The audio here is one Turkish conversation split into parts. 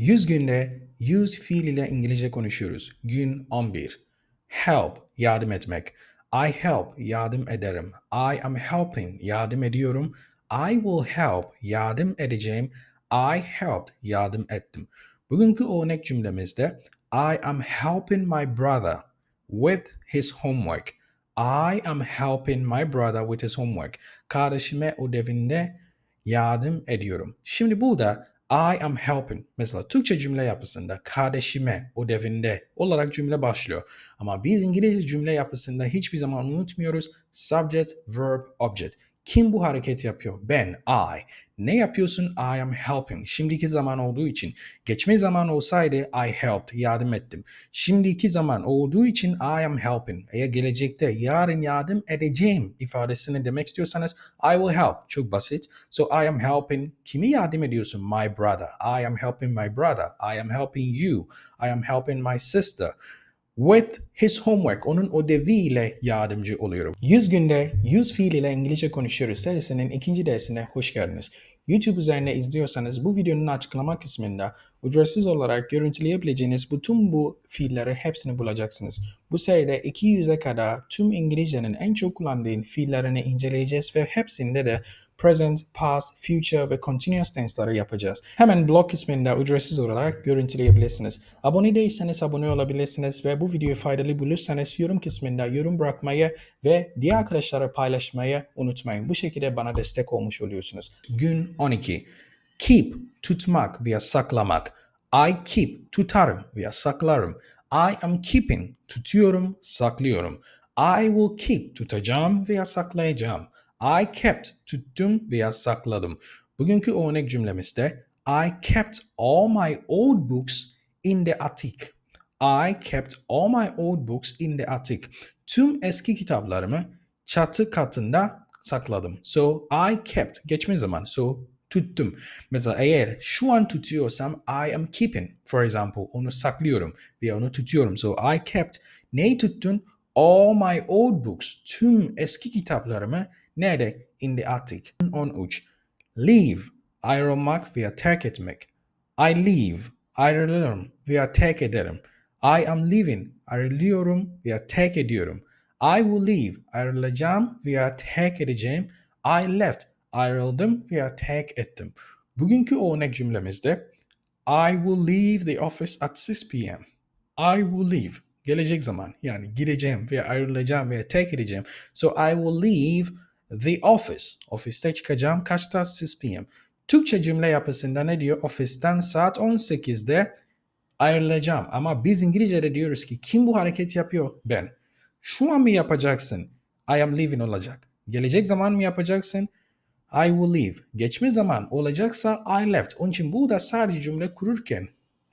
100 günde 100 fiil ile İngilizce konuşuyoruz. Gün 11. Help, yardım etmek. I help, yardım ederim. I am helping, yardım ediyorum. I will help, yardım edeceğim. I helped, yardım ettim. Bugünkü örnek cümlemizde I am helping my brother with his homework. I am helping my brother with his homework. Kardeşime ödevinde yardım ediyorum. Şimdi burada I am helping. Mesela Türkçe cümle yapısında kardeşime ödevinde olarak cümle başlıyor. Ama biz İngilizce cümle yapısında hiçbir zaman unutmuyoruz subject, verb, object. Kim bu hareket yapıyor? Ben, I. Ne yapıyorsun? I am helping. Şimdiki zaman olduğu için. Geçme zaman olsaydı I helped, yardım ettim. Şimdiki zaman olduğu için I am helping. Eğer gelecekte yarın yardım edeceğim ifadesini demek istiyorsanız I will help. Çok basit. So I am helping. Kimi yardım ediyorsun? My brother. I am helping my brother. I am helping you. I am helping my sister with his homework. Onun ödeviyle yardımcı oluyorum. 100 günde 100 fiil ile İngilizce konuşuyoruz serisinin ikinci dersine hoş geldiniz. YouTube üzerine izliyorsanız bu videonun açıklama kısmında ücretsiz olarak görüntüleyebileceğiniz bütün bu fiilleri hepsini bulacaksınız. Bu seride 200'e kadar tüm İngilizcenin en çok kullandığı fiillerini inceleyeceğiz ve hepsinde de present, past, future ve continuous tense'ları yapacağız. Hemen blog kısmında ücretsiz olarak görüntüleyebilirsiniz. Abone değilseniz abone olabilirsiniz ve bu videoyu faydalı bulursanız yorum kısmında yorum bırakmayı ve diğer arkadaşlara paylaşmayı unutmayın. Bu şekilde bana destek olmuş oluyorsunuz. Gün 12. Keep, tutmak veya saklamak. I keep, tutarım veya saklarım. I am keeping, tutuyorum, saklıyorum. I will keep, tutacağım veya saklayacağım. I kept tuttum veya sakladım. Bugünkü örnek cümlemizde I kept all my old books in the attic. I kept all my old books in the attic. Tüm eski kitaplarımı çatı katında sakladım. So I kept geçme zaman. So tuttum. Mesela eğer şu an tutuyorsam I am keeping. For example onu saklıyorum veya onu tutuyorum. So I kept neyi tuttun? All my old books. Tüm eski kitaplarımı Nerede? In the attic. 13. Leave. Ayrılmak veya terk etmek. I leave. Ayrılırım veya terk ederim. I am leaving. Ayrılıyorum veya terk ediyorum. I will leave. Ayrılacağım veya terk edeceğim. I left. Ayrıldım veya terk ettim. Bugünkü örnek cümlemizde I will leave the office at 6 p.m. I will leave. Gelecek zaman yani gideceğim veya ayrılacağım veya terk edeceğim. So I will leave The office. Ofiste çıkacağım kaçta? 6 p.m. Türkçe cümle yapısında ne diyor? Ofisten saat 18'de ayrılacağım. Ama biz İngilizce'de diyoruz ki kim bu hareket yapıyor? Ben. Şu an mı yapacaksın? I am leaving olacak. Gelecek zaman mı yapacaksın? I will leave. Geçme zaman olacaksa I left. Onun için bu da sadece cümle kururken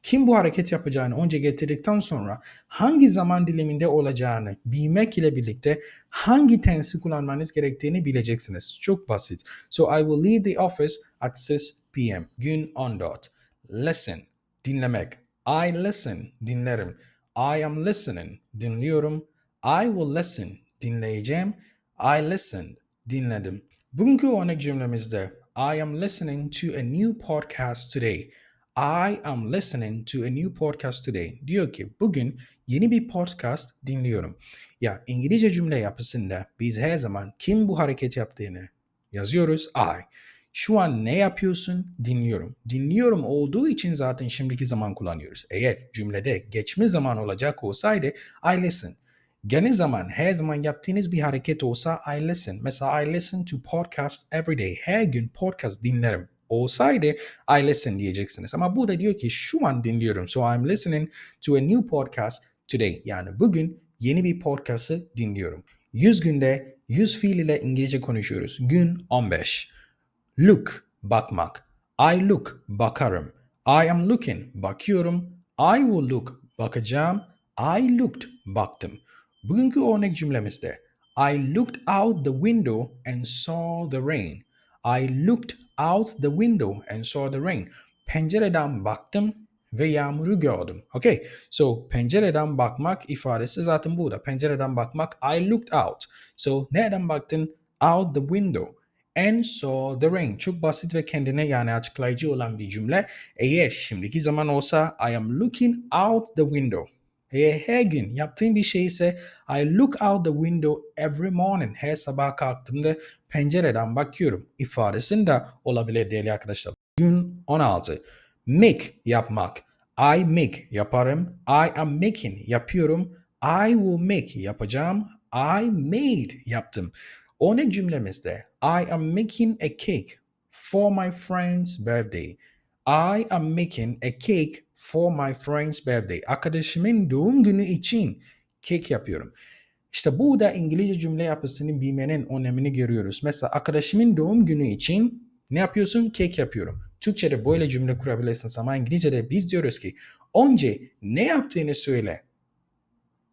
kim bu hareket yapacağını önce getirdikten sonra hangi zaman diliminde olacağını bilmek ile birlikte hangi tensi kullanmanız gerektiğini bileceksiniz. Çok basit. So I will leave the office at 6 p.m. Gün 14. Listen, dinlemek. I listen, dinlerim. I am listening, dinliyorum. I will listen, dinleyeceğim. I listened, dinledim. Bugünkü örnek cümlemizde I am listening to a new podcast today. I am listening to a new podcast today. Diyor ki bugün yeni bir podcast dinliyorum. Ya İngilizce cümle yapısında biz her zaman kim bu hareket yaptığını yazıyoruz. I. Şu an ne yapıyorsun? Dinliyorum. Dinliyorum olduğu için zaten şimdiki zaman kullanıyoruz. Eğer cümlede geçme zaman olacak olsaydı I listen. Gene zaman her zaman yaptığınız bir hareket olsa I listen. Mesela I listen to podcast every day. Her gün podcast dinlerim olsaydı I listen diyeceksiniz. Ama burada diyor ki şu an dinliyorum. So I'm listening to a new podcast today. Yani bugün yeni bir podcast'ı dinliyorum. 100 günde 100 fiil ile İngilizce konuşuyoruz. Gün 15. Look, bakmak. I look, bakarım. I am looking, bakıyorum. I will look, bakacağım. I looked, baktım. Bugünkü örnek cümlemizde I looked out the window and saw the rain. I looked out the window and saw the rain. Pencereden baktım ve yağmuru gördüm. Okay. So pencereden bakmak ifadesi zaten burada. Pencereden bakmak I looked out. So nereden baktın? Out the window. And so the rain. Çok basit ve kendine yani açıklayıcı olan bir cümle. Eğer şimdiki zaman olsa I am looking out the window. Eğer her gün yaptığım bir şey ise I look out the window every morning. Her sabah kalktığımda pencereden bakıyorum ifadesinde olabilir değerli arkadaşlar. Gün 16. Make yapmak. I make yaparım. I am making yapıyorum. I will make yapacağım. I made yaptım. Örnek cümlemizde I am making a cake for my friend's birthday. I am making a cake for my friend's birthday. Arkadaşımın doğum günü için kek yapıyorum. İşte burada İngilizce cümle yapısını bilmenin önemini görüyoruz. Mesela arkadaşımın doğum günü için ne yapıyorsun? Kek yapıyorum. Türkçe'de böyle cümle kurabilirsiniz ama İngilizce'de biz diyoruz ki önce ne yaptığını söyle.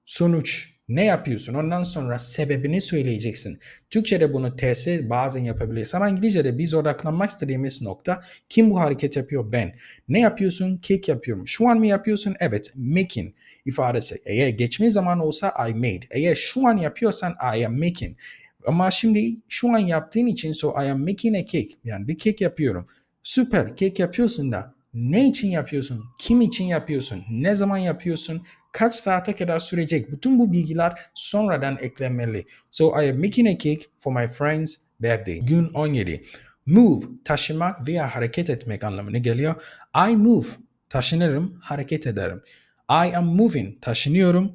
Sonuç ne yapıyorsun? Ondan sonra sebebini söyleyeceksin. Türkçe'de bunu tersi bazen yapabiliriz ama İngilizce'de biz odaklanmak istediğimiz nokta kim bu hareket yapıyor? Ben. Ne yapıyorsun? Kek yapıyorum. Şu an mı yapıyorsun? Evet. Making ifadesi. Eğer geçmiş zaman olsa I made. Eğer şu an yapıyorsan I am making. Ama şimdi şu an yaptığın için so I am making a cake. Yani bir kek yapıyorum. Süper. Kek yapıyorsun da ne için yapıyorsun? Kim için yapıyorsun? Ne zaman yapıyorsun? Kaç saate kadar sürecek? Bütün bu bilgiler sonradan eklenmeli. So I am making a cake for my friend's birthday. Gün 17. Move, taşımak veya hareket etmek anlamına geliyor. I move, taşınırım, hareket ederim. I am moving, taşınıyorum.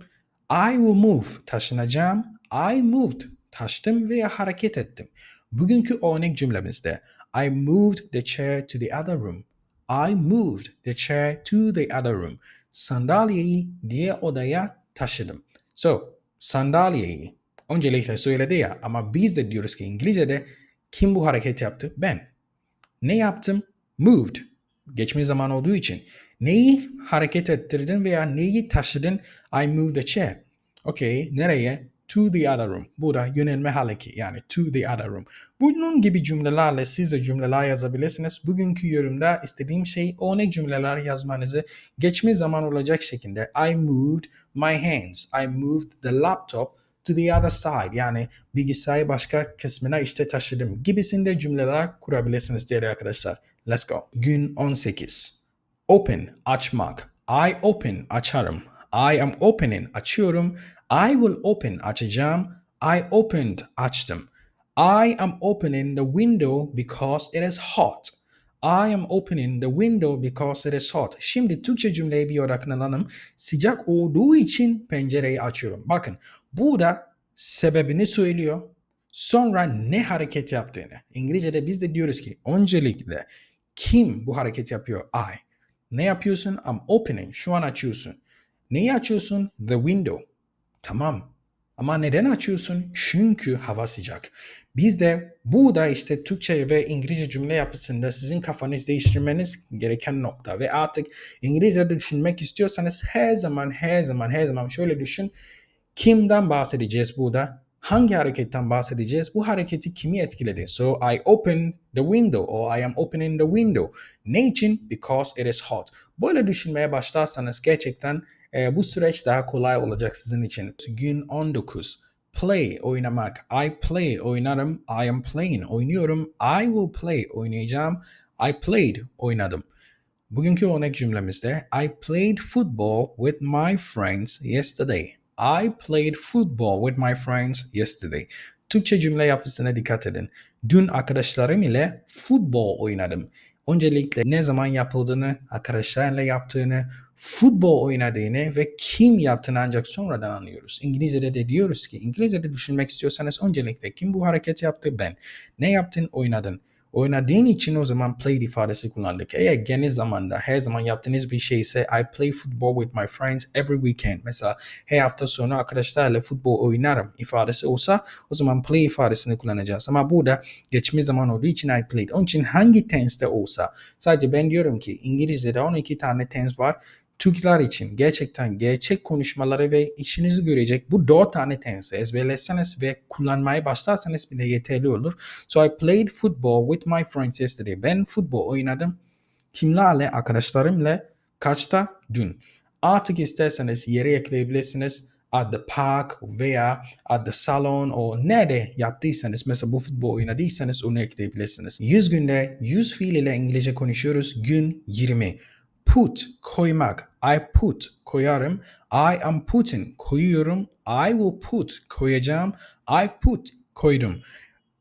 I will move, taşınacağım. I moved, taştım veya hareket ettim. Bugünkü örnek cümlemizde I moved the chair to the other room. I moved the chair to the other room. Sandalyeyi diğer odaya taşıdım. So, sandalyeyi öncelikle söyledi ya ama biz de diyoruz ki İngilizce'de kim bu hareket yaptı? Ben. Ne yaptım? Moved. Geçmiş zaman olduğu için. Neyi hareket ettirdin veya neyi taşıdın? I moved the chair. Okay, nereye? To the other room. Bu da yönelme haleki yani to the other room. Bunun gibi cümlelerle siz de cümleler yazabilirsiniz. Bugünkü yorumda istediğim şey örnek cümleler yazmanızı geçmiş zaman olacak şekilde I moved my hands. I moved the laptop to the other side. Yani bilgisayarı başka kısmına işte taşıdım gibisinde cümleler kurabilirsiniz değerli arkadaşlar. Let's go. Gün 18. Open, açmak. I open, açarım. I am opening, açıyorum. I will open, açacağım. I opened, açtım. I am opening the window because it is hot. I am opening the window because it is hot. Şimdi Türkçe cümleye bir odaklanalım. Sıcak olduğu için pencereyi açıyorum. Bakın burada sebebini söylüyor. Sonra ne hareket yaptığını. İngilizce'de biz de diyoruz ki öncelikle kim bu hareket yapıyor? I. Ne yapıyorsun? I'm opening. Şu an açıyorsun. Neyi açıyorsun? The window. Tamam. Ama neden açıyorsun? Çünkü hava sıcak. Biz de burada işte Türkçe ve İngilizce cümle yapısında sizin kafanız değiştirmeniz gereken nokta. Ve artık İngilizce'de düşünmek istiyorsanız her zaman her zaman her zaman şöyle düşün. Kimden bahsedeceğiz burada? Hangi hareketten bahsedeceğiz? Bu hareketi kimi etkiledi? So I open the window or I am opening the window. Ne için? Because it is hot. Böyle düşünmeye başlarsanız gerçekten e, bu süreç daha kolay olacak sizin için. Gün 19. Play, oynamak. I play, oynarım. I am playing, oynuyorum. I will play, oynayacağım. I played, oynadım. Bugünkü örnek cümlemizde I played football with my friends yesterday. I played football with my friends yesterday. Türkçe cümle yapısına dikkat edin. Dün arkadaşlarım ile futbol oynadım. Öncelikle ne zaman yapıldığını, arkadaşlarla yaptığını, futbol oynadığını ve kim yaptığını ancak sonradan anlıyoruz. İngilizce'de de diyoruz ki İngilizce'de düşünmek istiyorsanız öncelikle kim bu hareket yaptı ben. Ne yaptın oynadın. Oynadığın için o zaman played ifadesi kullandık. Eğer geniş zamanda her zaman yaptığınız bir şey ise I play football with my friends every weekend. Mesela her hafta sonu arkadaşlarla futbol oynarım ifadesi olsa o zaman play ifadesini kullanacağız. Ama burada geçmiş zaman olduğu için I played. Onun için hangi tense'de olsa sadece ben diyorum ki İngilizce'de 12 tane tense var. Türkler için gerçekten gerçek konuşmaları ve işinizi görecek bu dört tane tense ezberleseniz ve kullanmaya başlarsanız bile yeterli olur. So I played football with my friends yesterday. Ben futbol oynadım. Kimlerle? Arkadaşlarımla. Kaçta? Dün. Artık isterseniz yere ekleyebilirsiniz. at the park veya at the salon o nerede yaptıysanız mesela bu futbol oynadıysanız onu ekleyebilirsiniz. 100 günde 100 fiil ile İngilizce konuşuyoruz. Gün 20. Put koymak. I put koyarım. I am putting koyuyorum. I will put koyacağım. I put koydum.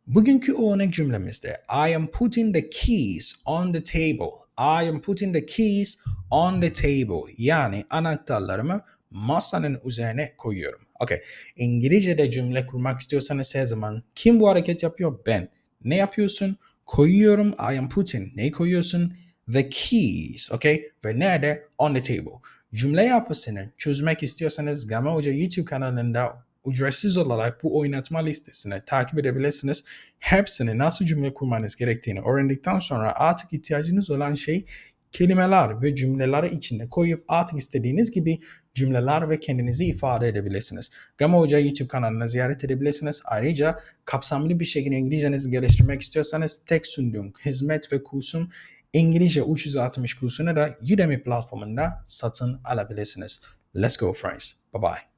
Bugünkü örnek cümlemizde I am putting the keys on the table. I am putting the keys on the table. Yani anahtarlarımı masanın üzerine koyuyorum. Okay. İngilizce'de cümle kurmak istiyorsanız her zaman kim bu hareket yapıyor? Ben. Ne yapıyorsun? Koyuyorum. I am putting. Neyi koyuyorsun? The keys. Okay. Ve nerede? On the table. Cümle yapısını çözmek istiyorsanız Gama Hoca YouTube kanalında ücretsiz olarak bu oynatma listesini takip edebilirsiniz. Hepsini nasıl cümle kurmanız gerektiğini öğrendikten sonra artık ihtiyacınız olan şey kelimeler ve cümleleri içinde koyup artık istediğiniz gibi cümleler ve kendinizi ifade edebilirsiniz. Gama Hoca YouTube kanalını ziyaret edebilirsiniz. Ayrıca kapsamlı bir şekilde İngilizcenizi geliştirmek istiyorsanız tek sunduğum hizmet ve kursum İngilizce 360 kursunu da Udemy platformunda satın alabilirsiniz. Let's go friends. Bye bye.